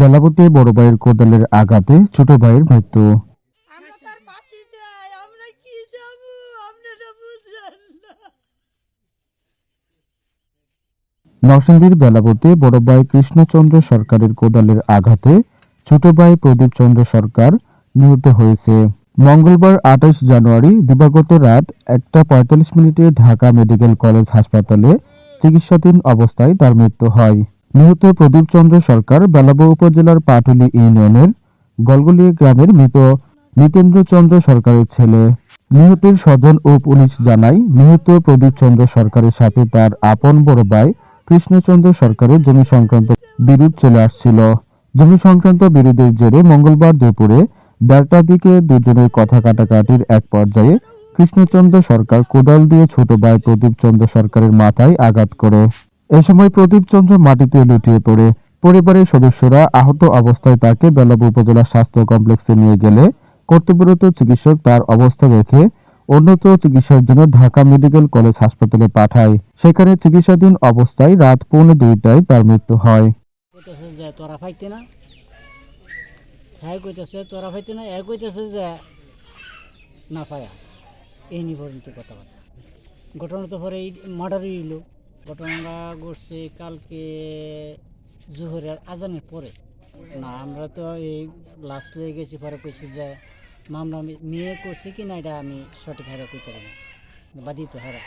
বেলাবতী বড় ভাইয়ের কোদালের আঘাতে ছোট ভাইয়ের মৃত্যু। নরসিংদীর বেলাবতী বড় ভাই কৃষ্ণচন্দ্র সরকারের কোদালের আঘাতে ছোট ভাই প্রদীপ চন্দ্র সরকার নিহত হয়েছে। মঙ্গলবার আঠাশ জানুয়ারি দিবাগত রাত একটা পঁয়তাল্লিশ মিনিটে ঢাকা মেডিকেল কলেজ হাসপাতালে চিকিৎসাধীন অবস্থায় তার মৃত্যু হয়। নিহত প্রদীপ চন্দ্র সরকার বেলাবো উপজেলার পাটুলি ইউনিয়নের গলগলিয়া গ্রামের মৃত নিতেন্দ্র চন্দ্র সরকারের ছেলে। নিহতের স্বজন ও পুলিশ জানায়, নিহত প্রদীপ চন্দ্র সরকারের সাথে তার আপন বড় ভাই কৃষ্ণচন্দ্র সরকারের জমি সংক্রান্ত বিরোধ চলে আসছিল। জমি সংক্রান্ত বিরোধের জেরে মঙ্গলবার দুপুরে দেড়টার দিকে দুজনের কথা কাটাকাটির এক পর্যায়ে কৃষ্ণচন্দ্র সরকার কোদাল দিয়ে ছোট ভাই প্রদীপ চন্দ্র সরকারের মাথায় আঘাত করে। এ সময় প্রদীপ চন্দ্র মাটিতে লুটিয়ে পড়ে। পরিবারের সদস্যরা আহত অবস্থায় তাকে বেলাবু উপজেলা স্বাস্থ্য কমপ্লেক্সে নিয়ে গেলে কর্তব্যরত চিকিৎসক তার অবস্থা দেখে উন্নত চিকিৎসার জন্য ঢাকা মেডিকেল কলেজ হাসপাতালে পাঠায়। সেখানে চিকিৎসাধীন অবস্থায় রাত পৌনে দুইটায় তার মৃত্যু হয়। হ্যাঁ হ্যাঁ ঘটনা তো পরে মার্ডারই ঘটনাটা ঘটছে কালকে জোহরের আজানের পরে। না আমরা তো এই লাস্ট লয়ে গেছি পরে কইছি যে মামলা মেয়ে করছে কি না এটা আমি সঠিক হারে কইতে পারি না। বাদি তো হারা।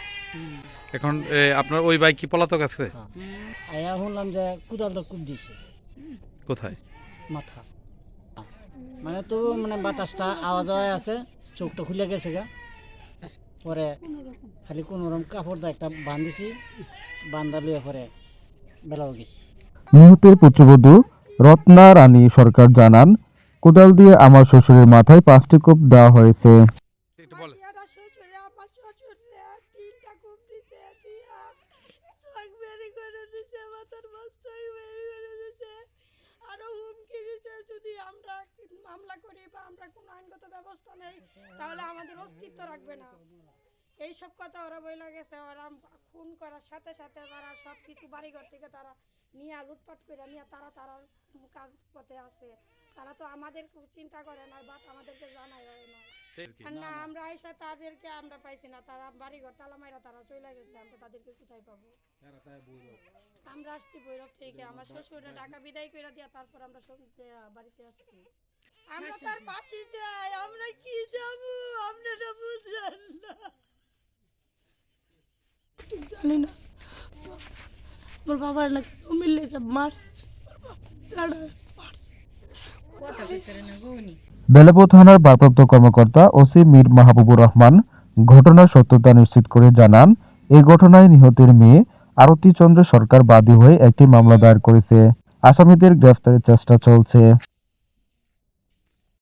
এখন আপনার ওই বাইক কি পলাতক আছে? হ্যাঁ। আয়া শুনলাম যে কুদালটা কুপ দিছে কোথায়? মাথা। মানে তো মানে বাতাসটা আওয়াজ আওয়াজ আছে চোখটা খুলে গেছে গা। পরে খালি কোনো রকম কাপড় দিয়ে একটা বান্ধিছি, বান্ধা লুয়ে পরে বেলাও গেছি। নিহতের পুত্রবধূ রত্না রানী সরকার জানান, কোদাল দিয়ে আমার শ্বশুরের মাথায় পাঁচটি কোপ দেওয়া হয়েছে একটু বলে মাটিয়ারা শ্বশুরে আমার শ্বশুরে তিনটা কূপ দিছে দিয়া চোখ বেরি করে দিছে মাথার মস্তক বেরি করে দিছে আরও হুমকি দিছে যদি আমরা মামলা করি বা আমরা কোনো আইনগত ব্যবস্থা নেই তাহলে আমাদের অস্তিত্ব রাখবে না। এইসব কথা ওরা বইলা গেছে ওরা খুন করার সাথে সাথে তারা সব কিছু বাড়িঘর থেকে তারা নিয়ে লুটপাট করে নিয়ে তারা তারা কার পথে আছে। তারা তো আমাদের চিন্তা করে না বা আমাদেরকে জানায় না। না আমরা আইসা তাদেরকে আমরা পাইছি না তারা বাড়ি ঘর তালা মাইরা তারা চলে গেছে আমরা তাদেরকে কোথায় পাবো? আমরা আসছি ভৈরব থেকে আমার শ্বশুরে ঢাকা বিদায় করে দিয়া তারপর আমরা বাড়িতে আসছি। আমরা তার পাশে যাই আমরা কি যাব? আপনারা বুঝলেন না। জানি না। আমার বাবার নাকি জমির লেগে মারছে। ছাড়া থানার ভারপ্রাপ্ত কর্মকর্তা ওসি মীর মাহবুবুর রহমান ঘটনার সত্যতা নিশ্চিত করে জানান এই ঘটনায় নিহতের মেয়ে আরতি চন্দ্র সরকার বাদী হয়ে একটি মামলা দায়ের করেছে। আসামিদের গ্রেফতারের চেষ্টা চলছে।